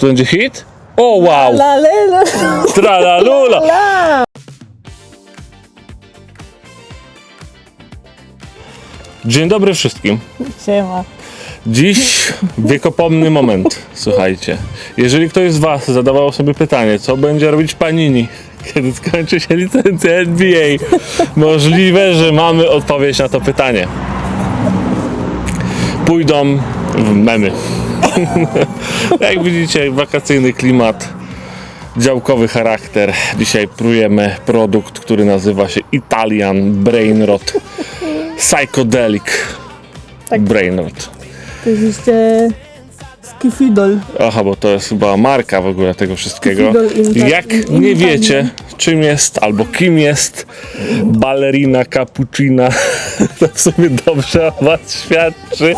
Tu będzie hit? O wow! La, la, la, Tralalula! la. Dzień dobry wszystkim. Siema. Dziś wiekopomny moment, słuchajcie. Jeżeli ktoś z Was zadawał sobie pytanie, co będzie robić Panini, kiedy skończy się licencja NBA, możliwe, że mamy odpowiedź na to pytanie. Pójdą w memy. Jak widzicie, wakacyjny klimat, działkowy charakter. Dzisiaj prujemy produkt, który nazywa się Italian Brainrot Psychedelic Tak. Brainrot. To jest jeszcze skifidol. Aha, bo to jest chyba marka w ogóle tego wszystkiego. In- Jak nie wiecie, czym jest albo kim jest balerina cappuccina, to w sumie dobrze o was świadczy.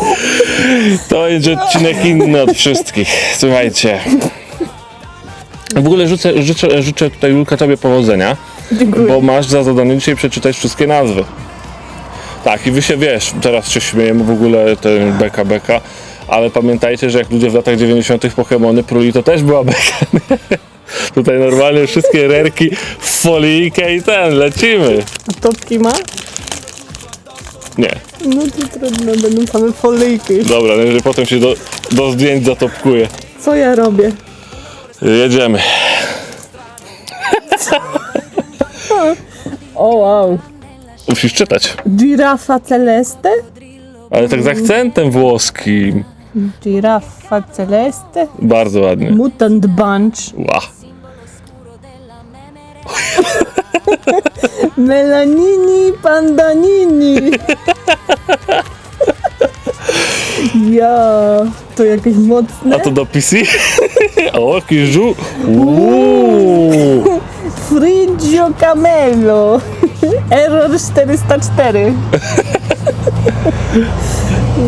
To będzie odcinek inny od wszystkich. Słuchajcie. W ogóle życzę, życzę, życzę tutaj Julka tobie powodzenia, Dziękuję. bo masz za zadanie dzisiaj przeczytać wszystkie nazwy. Tak, i wy się wiesz, teraz się śmiejemy w ogóle ten beka beka, ale pamiętajcie, że jak ludzie w latach 90. Pokemony pruli, to też była beka. Tutaj normalnie wszystkie rerki w folijkę i ten, lecimy. A topki ma? Nie, No to trudno, będą same folijki. dobra, no, że potem się do, do zdjęć zatopkuje. Co ja robię? Jedziemy. O wow. Musisz czytać, Girafa celeste? ale tak z akcentem włoskim. Girafa celeste? Bardzo ładnie. Mutant Bunch. Ła. Меланіні, панданіні. Ja, to jakieś mocne. A to do PC? o. Uuu. Frigio Camelo. Error 404.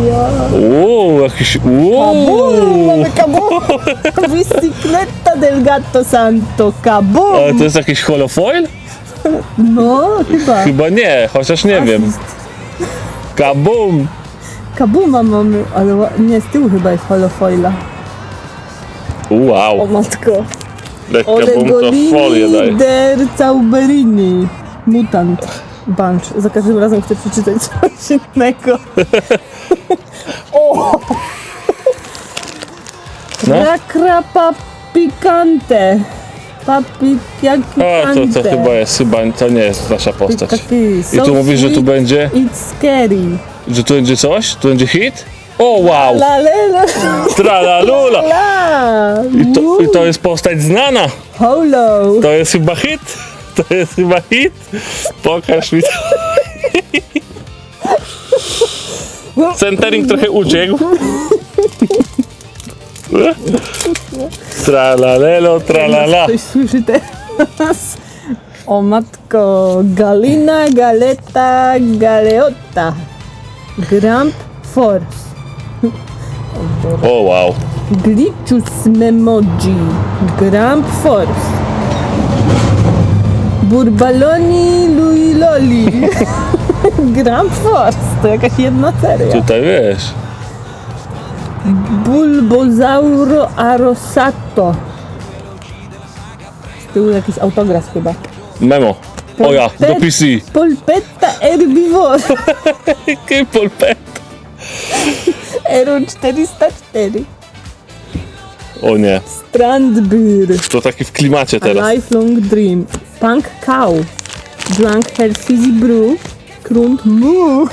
Ja. Uuu, jakiś. Kabum, mamy kabum. Bicicleta del Gatto Santo. Kabum. Ale to jest jakiś holofoil? No, chyba. Chyba nie, chociaż nie wiem. Kabum! Kabuma mamy, ale ła- nie, z tyłu chyba jest holofoila. O Wow, matko. jak kabum to folię daje. der Zauberini. Mutant Bunch. Za każdym razem chcę przeczytać coś innego. o! No. Rakra papikante. A, to, to chyba jest, chyba to nie jest nasza postać. I tu mówisz, że tu będzie, It's scary. Że tu będzie coś? Tu będzie hit? O wow! La la la Tralalula! la. I to, I to jest postać znana! Holo. To jest chyba hit! To jest chyba hit! Pokaż mi to. Centering trochę uciekł. Tralalelo, tralala. Ktoś słyszy teraz? O matko, Galina, Galeta, Galeota. Gramp Force. O wow. Glitchus Memoji. Gramp Force. Burbaloni Luiloli. Gramp Force. To jakaś jedna seria. Tutaj wiesz. Bulbozauro Arosato. Z tyłu jakiś autograf chyba. Memo. O ja, do PC. Polpetta herbivore. Polpet. Ero 404. O nie. Strandbeer. To taki w klimacie A teraz. lifelong dream. Punk cow. Drunk her fizzy brew. Krund moo.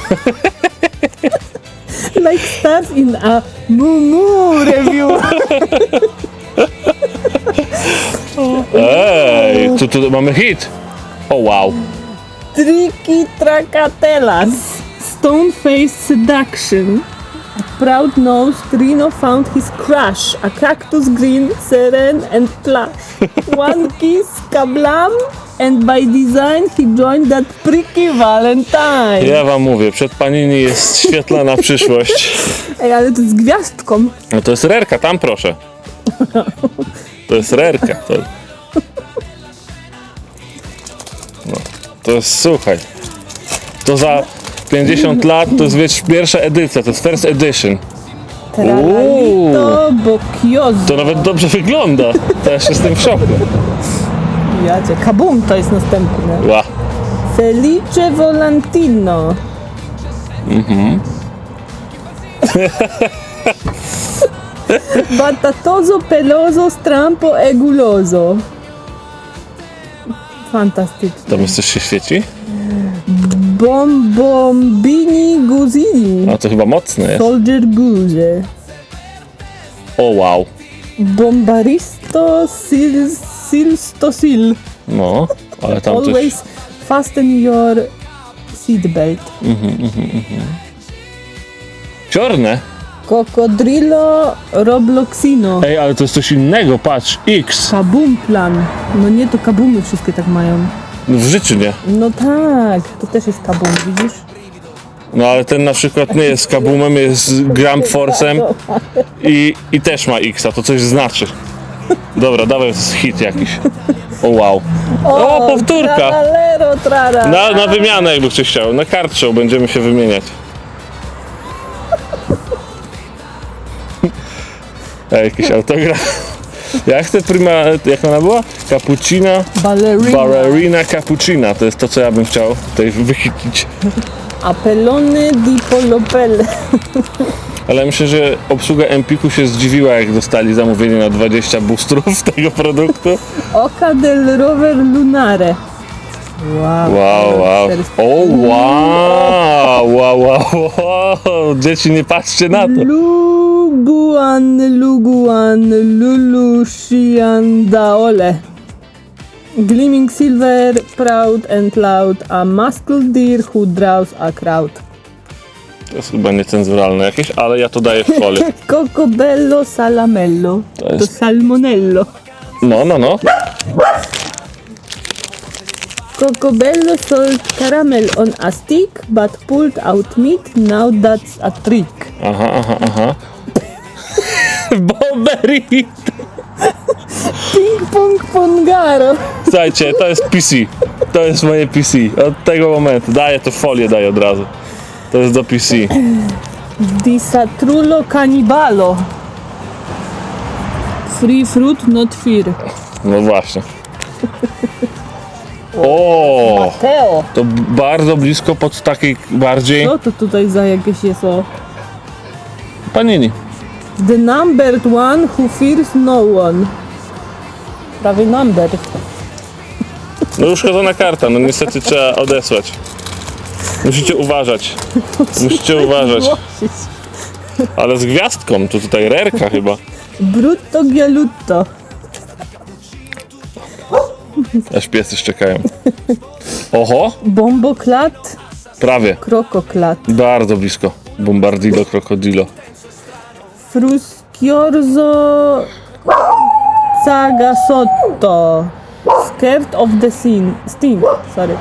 like stars in a moo moo review. Ej, tu, tu mamy hit. O wow. Tricky Tracatelas. Stone faced seduction. A proud nosed Reno found his crush. A cactus green, seren and plush. One kiss, kablam. And by design he joined that pricky Valentine. Ja wam mówię, przed panini jest świetlana przyszłość. Ej, ale to z gwiazdką. No to jest rerka, tam proszę. To jest rerka. To, to jest, słuchaj. To za 50 lat to jest wiesz, pierwsza edycja, to jest first edition. Bocchioso. To nawet dobrze wygląda. Też jestem w szoku. Jacie, kabum to jest następne. Ła. Felice Volantino. Batatoso peloso strampo e guloso. Fantastyczne. Tam jest coś się świeci? Bombombini guzini. A to chyba mocne jest. Soldier guze. O wow. Bombaristo sil silsto sil. No, ale tam coś... Always fasten your seatbelt. Czarne. Cocodrillo Robloxino. Ej, ale to jest coś innego, patrz. X. Kabum plan. No nie, to kabumy wszystkie tak mają. W życiu nie. No tak, to też jest kabum, widzisz? No ale ten na przykład nie jest kabumem, jest Gram Force'em i, i też ma X, a to coś znaczy. Dobra, dawaj, to jest hit jakiś. O wow. O, powtórka. Trara. Na, na wymianę jakby ktoś chciał, na kartsze będziemy się wymieniać. Jakiś autograf. Jak te prima, jak ona była? Cappuccina, Ballerina. ballerina cappuccina. To jest to, co ja bym chciał tutaj wychylić. Apelone di Polopelle. Ale myślę, że obsługa Empiku się zdziwiła, jak dostali zamówienie na 20 boostrów tego produktu. Oca del Rover Lunare. Wow. Wow, wow. O, wow, wow, wow, wow. Dzieci, nie patrzcie na to. Luguan, Luguan, Lulushian Daole. Gleaming silver, proud and loud, a muscle deer who draws a crowd. To jest chyba niecenzuralne jakieś, ale ja to daję w folię. Cocobello salamello. To To jest- salmonello. No, no, no. Cocobello salt caramel on a stick, but pulled out meat, now that's a trick. Aha, aha, aha. Bombery! Ping pong pongaro. Słuchajcie, to jest PC. To jest moje PC. Od tego momentu. Daję to folię, daję od razu. To jest do PC. Disatrulo cannibalo. Free fruit, not fear. No właśnie. O, Teo. to bardzo blisko pod takiej bardziej Co to tutaj za jakieś jest o? panini. The numbered one who fears no one. Prawie number. No już chodzona karta, no niestety trzeba odesłać. Musicie uważać. Musicie uważać. Ale z gwiazdką, to tutaj rerka chyba. Brutto gialutto. Aż piesy szczekają. Oho, Bomboklat, prawie. krokoklat. Bardzo blisko. Bombardilo, krokodilo. Frusciorzo Zagasotto. Scared of the scene. Steam, sorry.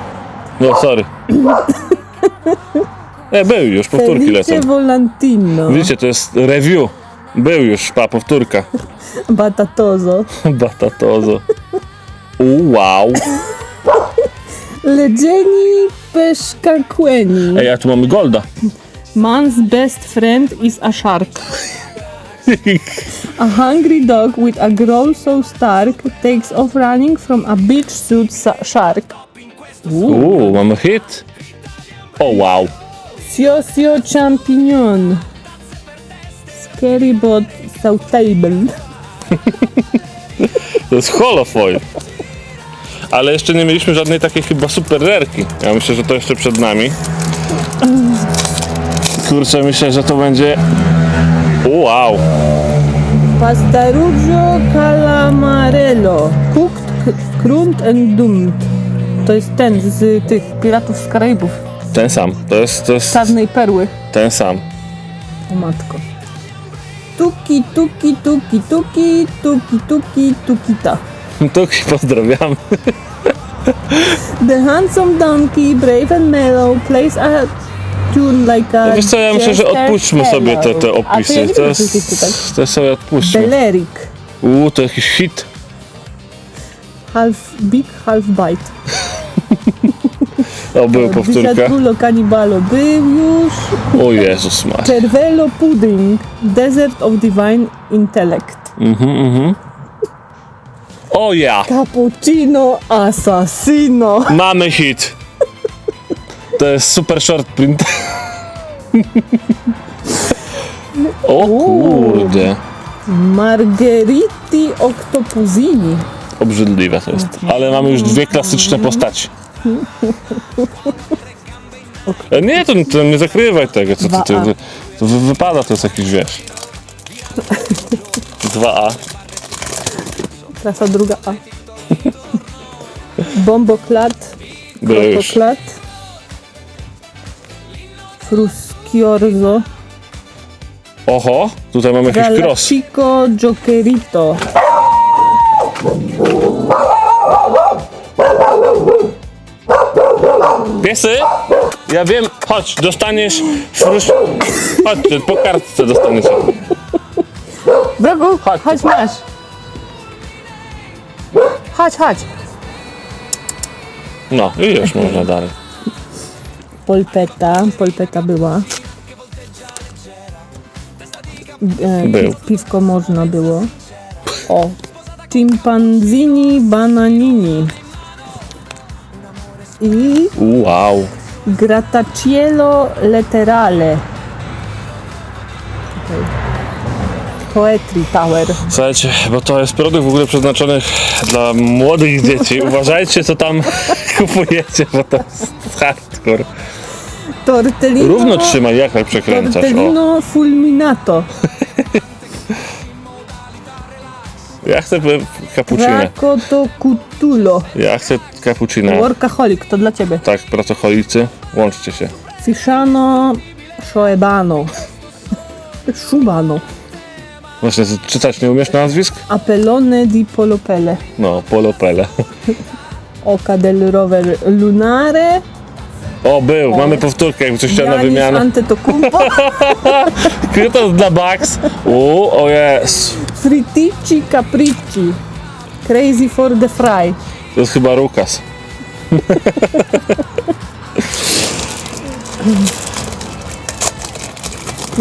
No, sorry. E, był już, powtórki lecą. Felice Volantino. Widzicie, to jest review. Był już, pa, powtórka. Batatozo. Batatozo. Wow. Ledzieni Peszkakweni. Ej, a tu mamy Golda. Man's best friend is a shark. A hungry dog with a growl so stark takes off running from a beach suit shark. Uuu, mamy hit. O, wow. Sio Sio Champignon. Scary but sautable. To jest holofoil. Ale jeszcze nie mieliśmy żadnej takiej chyba super rerki. Ja myślę, że to jeszcze przed nami. Kurczę, myślę, że to będzie... Wow. Pastarujo Calamarello. Cooked, crumbed and doomed. To jest ten z tych Piratów z Karaibów. Ten sam. To jest, to jest Czarnej perły. ten sam. O matko. Tuki, tuki, tuki, tuki, tuki, tuki, tukita. Tuki pozdrawiam. The handsome donkey, brave and mellow, plays a tune like a No wiesz co, ja myślę, że odpuśćmy sobie te, te fellow. A to ja opisy. To, jest tak. to sobie odpuśćmy. Belerik. Uuu, to jakiś hit. Half big, half bite. To był powtórka. Biciatrulo Cannibalo był już. O Jezus ma. Cervelo Pudding, Desert of Divine Intellect. O ja! Cappuccino Assassino. Mamy hit! To jest super short print. O kurde. Margheriti Octopusini. Obrzydliwe to jest. Ale mamy już dwie klasyczne postaci. E, Nie, to, to nie zakrywaj tego, co ty, ty, 2A. to wy, wypada, to jest jakiś, wiesz. 2A. Klasa druga A. Bomboklat. Krokoklat. Fruskiorzo. Oho, tutaj mamy jakiś cross. Galachico Jokerito. Piesy? Ja wiem, chodź, dostaniesz frus... Chodźcie, po kartce dostaniecie. Brogu, Chodź. chodź masz. Chodź, chodź. No, i już można dalej. Polpeta, polpeta była. E, Był. Piwko można było. O. Chimpanzini bananini. I Wow. Grattacielo Letterale. Poetry Tower. Słuchajcie, bo to jest produkt w ogóle przeznaczony dla młodych dzieci. Uważajcie, co tam kupujecie, bo to jest hardcore. Tortellino. Równo trzymaj, jak tak przekręcasz. O, Tortellino fulminato. ja chcę cappuccino. Rakoto Cutulo. Ja chcę cappuccino. Workaholic, to dla ciebie. Tak, pracocholicy, łączcie się. Fisciano Shoebano. Szubano. Właśnie, czytać nie umiesz nazwisk? Apelone di Polopele. No, Polopele. Oca del Rover Lunare. O, był, mamy powtórkę, jakby coś chciał na wymianę. To dla Bugs? U, o jest. Friticci Capricci. Crazy for the Fry. To jest chyba Rukas.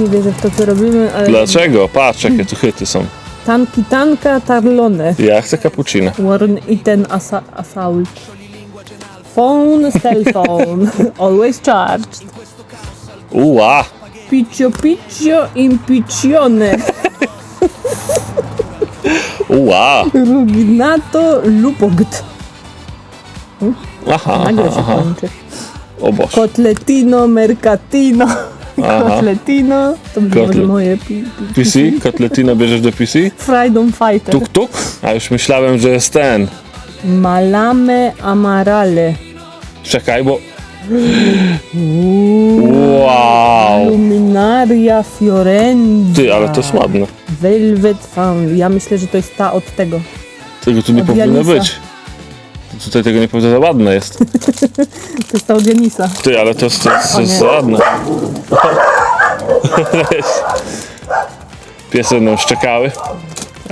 Nie wierzę w to, co robimy, ale... Dlaczego? Patrz, jakie tu chyty są. Tanki Tanka Tarlone. Ja chcę cappuccino. Warren Iten asa Assault. Phone, cell phone. Always charged. Uła! Piccio Piccio Impiccione. Uła! Ruginato Lupogt. Aha, Nagle się aha. kończy. O Boże. Kotletino Mercatino. Aha. Kotletino. To będzie Kotlet. moje PC? Kotletino bierzesz do PC? Freedom Fighter. Tuk tuk? A już myślałem, że jest ten. Malame Amarale. Czekaj, bo... Wow! Luminaria Fiorenza. Ty, ale to jest ładne. Velvet Found. Ja myślę, że to jest ta od tego. Tego tu nie powinno Janisa. być. Tutaj tego nie powinno, za ładne jest. To jest ta od Janisa. Ty, ale to jest, to jest, to jest nie. ładne. Piesy będą szczekały,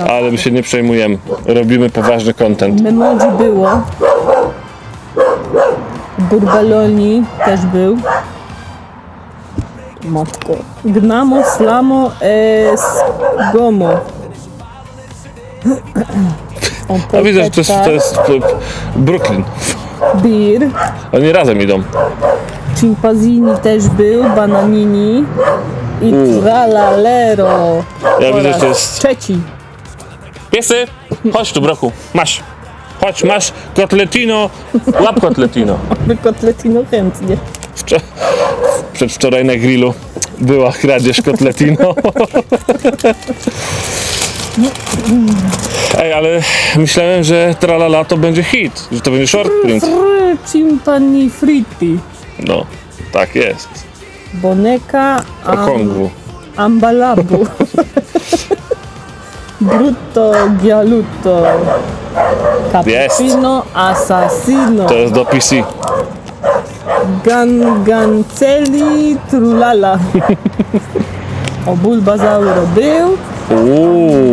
ale my się nie przejmujemy. Robimy poważny content. Memoji było. Burbaloni też był. Matko. Gnamo, slamo, es, gomo. O, A widzę, że to jest, to jest Brooklyn. Bir. Oni razem idą. Chimpanzini też był, bananini. I tralalero. Ja widzę, że to jest- Trzeci. Piesy, chodź tu, broku. Masz. Chodź, masz kotletino. Łap kotletino. Kotletino chętnie. Wczor- przedwczoraj na grillu była kradzież kotletino. Ej, ale myślałem, że tralala to będzie hit, że to będzie short print. Fr, chimpani fritti. No, tak jest. Boneka O Kongu. Ambalabu. Brutto Gialutto. Cappuccino Assassino. To jest do PC. Gangancelli Trulala. O Bulbazauro był. Uuu,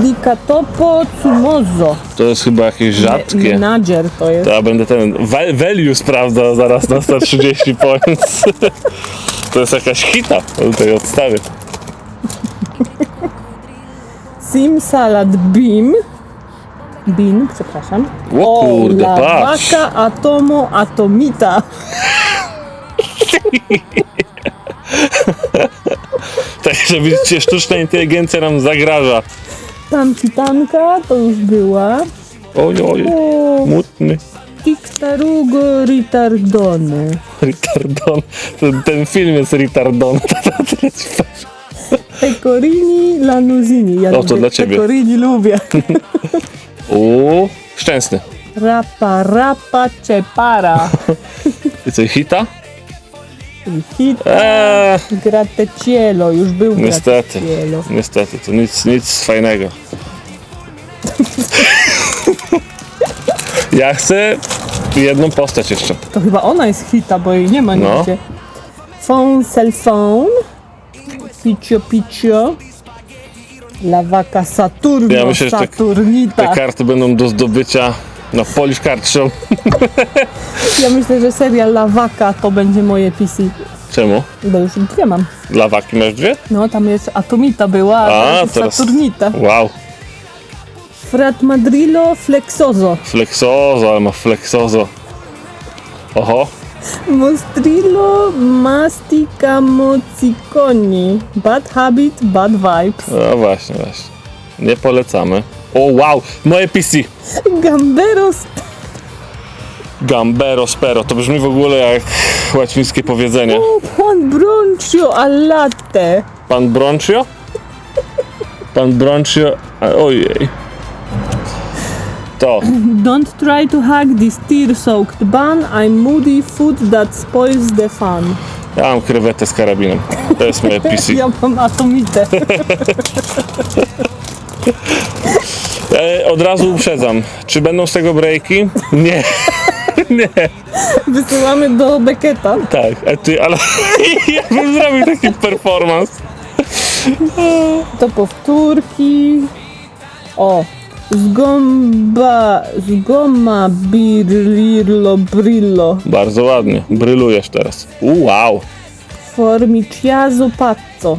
Klikatopo Tsumozo. to jest chyba jakieś rzadkie. Menadżer to jest. To ja będę ten va- value sprawdzał zaraz na 130 points. To jest jakaś hita, tutaj odstawię. Sim Salad Beam. Bean, przepraszam. O kurde, patrz. Lawaka Atomo Atomita. Tak, że widzicie, sztuczna inteligencja nam zagraża. Tampitanka to już była. Oj, oj, O, mutny. Tiktarugo Ritardone. Retardon. Ten, ten film jest retardon. Pecorini Lanuzini. Ja O, to lubię dla ciebie. Pecorini lubię. Uuu, szczęsny. Rapa, rapa, cepara. I co, hita? Hit Eee, Grattacielo. Już był niestety. Grattacielo. Niestety, to nic, nic fajnego. Ja chcę jedną postać jeszcze. To chyba ona jest hita, bo jej nie ma No. nigdzie. Phone, cell phone. Picio, picio. Lawaka Saturno, Ja myślę, że te- Saturnita. Te karty będą do zdobycia na Polish Card Show. Ja myślę, że seria Lawaka to będzie moje PC. Czemu? Bo już dwie mam. Dla waki masz dwie? No, tam jest Atomita była, a, A, teraz jest teraz- Saturnita. Wow. Frat Madrillo Flexoso. Flexozo, ale ma flexozo. Oho. Mostrillo Mastica Mozziconi. Bad habit, bad vibes. No właśnie, właśnie. Nie polecamy. O wow, moje PC. Gambero Gambero spero. To brzmi w ogóle jak łacińskie powiedzenie. Juan Broncio al latte. Pan Broncio? Pan Broncio... a, Ojej. To. Don't try to hug this tear-soaked bun. I'm moody food that spoils the fun. Ja mam krewetę z karabinem. To jest moje PC. Ja mam atomitę. E, od razu uprzedzam. Czy będą z tego breaki? Nie. Nie. Wysyłamy do Becketa. Tak, a ty, ale ja bym zrobił taki performance. To powtórki. O. Zgomba, zgoma birlirlo brillo. Bardzo ładnie. Brylujesz teraz. U, wow. Formiciazo pazzo.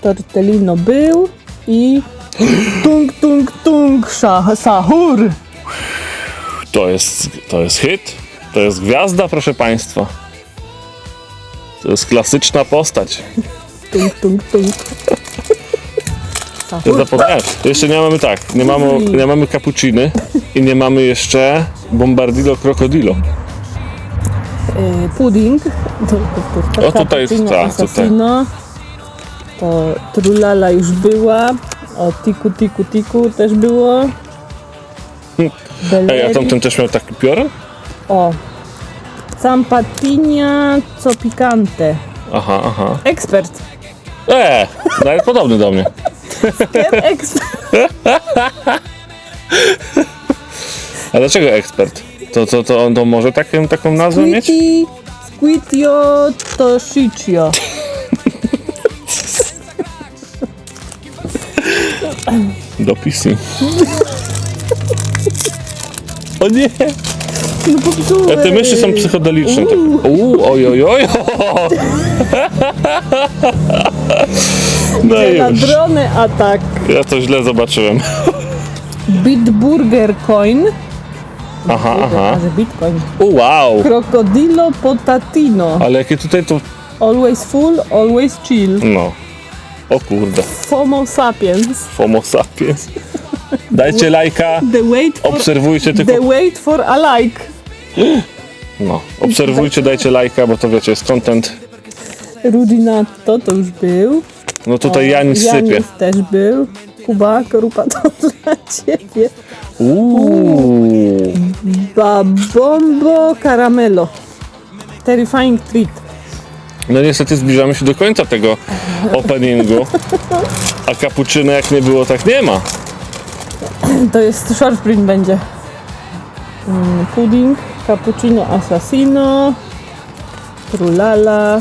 Tortellino był i tung tung tung sza- sahur. To jest, to jest hit. To jest gwiazda, proszę państwa. To jest klasyczna postać. Tung tung tung. Ja zapomniałem. Jeszcze nie mamy tak. Nie mamy, nie mamy cappucciny i nie mamy jeszcze bombardillo crocodilo. Y, pudding. To powtórka. O, tutaj jest- Cappuccino, tak, tutaj. assassino. To trulala już była. O, tiku tiku tiku też było. Ej, a tamten też miał taki piorun? O. Zampatinia co picante. Aha, aha. Ekspert. Eee, nawet podobny do mnie. Ekspert. A dlaczego ekspert? To, to, to on to może taką, taką nazwę mieć? Squiti. Squitio Toshichio. Dopisy. O nie! No popsułeś. A te myszy są psychodeliczne. Tak. Uuu, oj, oj, oj. No Na już. drony atak. Ja to źle zobaczyłem. Bitburger coin. Aha, aha. Bitcoin. U, wow. Crocodilo potatino. Ale jakie tutaj to... Always full, always chill. No. O kurde. FOMO sapiens. Homo sapiens. Dajcie lajka. The wait for, Obserwujcie the tylko... wait for a like. No. Obserwujcie, dajcie lajka, bo to wiecie, jest content. Rudinatto to już był. No tutaj Janis sypie. Janis też był. Kuba, korupa to dla ciebie. Uuu. Babombo caramelo. Terrifying treat. No niestety zbliżamy się do końca tego openingu. A cappuccino jak nie było, tak nie ma. To jest short print będzie. Mm, Pudding, cappuccino assassino, trulala,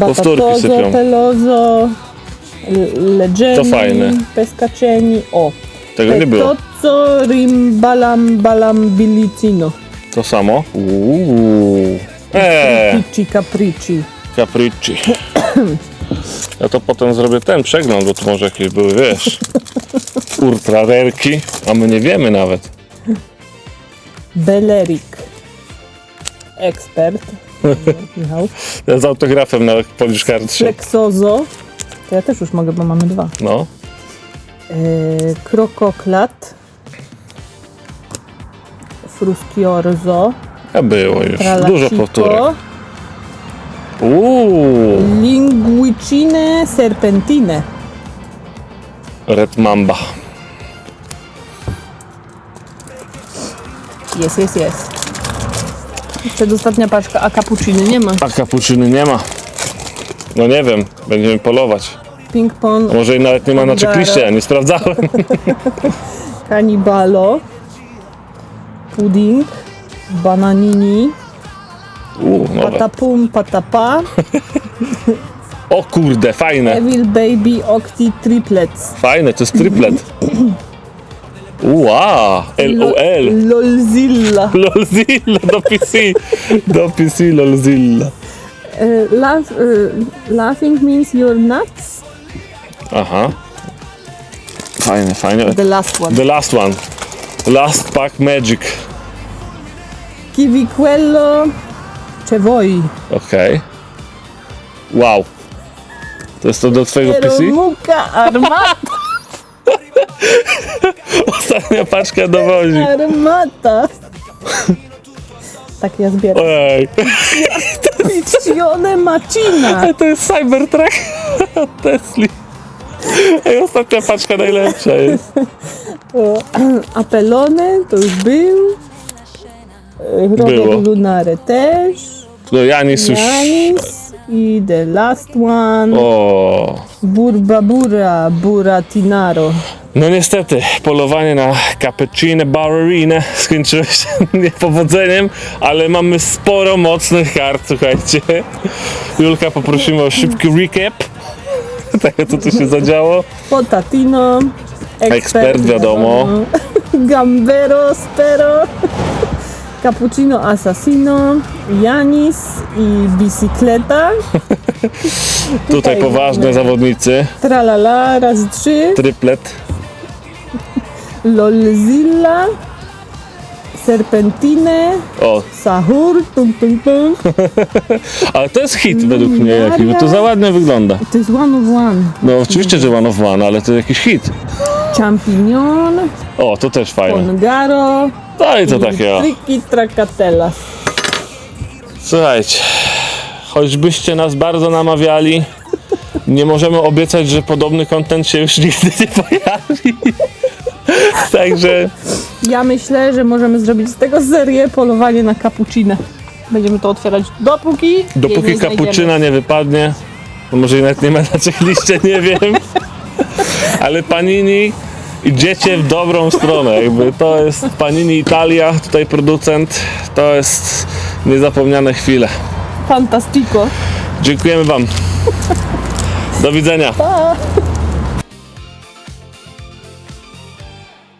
Powtórki Batatozo, pelozo, leggeni, To fajne. o. Tego nie było. Petozzo, rim, balam, balam, bilicino. To samo. Uuu. Eee, Pici, capricci. capricci. Ja to potem zrobię ten przegląd, bo tu może jakieś były, wiesz, ultra rerki, a my nie wiemy nawet. Belerik. Ekspert. Michał. Ja z autografem na policzkartrze. Flexozo. To ja też już mogę, bo mamy dwa. No. Yy, krokoklat. Fruskiorzo. Było już. Dużo powtórek. Uuu. Linguicine serpentine. Red Mamba. Jest, jest, jest. Przedostatnia paczka, a cappucciny nie ma. A kapuczyny nie ma. No nie wiem, będziemy polować. Ping pong, Może i nawet nie ma na czekliście, ja nie sprawdzałem. Cannibalo, pudding, bananini, dobra. patapum, patapa, O kurde, fajne. Evil Baby Octi Triplets. Fajne, to jest triplet. Ua, LOL. Lolzilla. Lolzilla do PC. Do PC Lolzilla. Uh, laugh, uh, laughing means you're nuts. Aha. Fajne, fajne. The last one. The last one. Last pack magic. Kiwiquello Cevoi. Okej. Wow. To jest to do twojego PC? Muka Armata. Ostatnia paczka dowozi. Armata. Tak ja zbieram. Ej, Piccione Macina. to jest Cybertruck od Tesli. Ej, ostatnia paczka najlepsza jest. Apelone to już był. E, Było. Robert Lunare też. No Janis już... Janis. I the last one. O. Burbabura Buratinaro. No niestety, polowanie na cappuccino ballerina skończyło się niepowodzeniem, ale mamy sporo mocnych kart, słuchajcie. Julka poprosimy o szybki recap tego, co tu się zadziało. Potatino. Ekspert, wiadomo. Gambero Spero. Cappuccino Assassino. Janis i Bicicleta. Tutaj poważne zawodnicy, Tralala, raz trzy. triplet. Lolzilla. Serpentine. O, Sahur. Tung, tung, tung. ale to jest hit według mnie jakiś, bo to za ładnie wygląda. To jest one of one. No oczywiście, że one of one, ale to jakiś hit. Champignon. O, to też fajne. Ongaro. No i to takie o. Triki Tracatella. Słuchajcie, choćbyście nas bardzo namawiali, nie możemy obiecać, że podobny kontent się już nigdy nie pojawi. Także Ja myślę, że możemy zrobić z tego serię polowanie na cappuccino. Będziemy to otwierać dopóki. jej dopóki nie znajdziemy. kapuczyna nie wypadnie, to może nawet nie ma na czekliście, nie wiem. Ale Panini idziecie w dobrą stronę. Jakby to jest Panini Italia, tutaj producent. To jest niezapomniane chwile. Fantastico. Dziękujemy Wam. Do widzenia. Pa!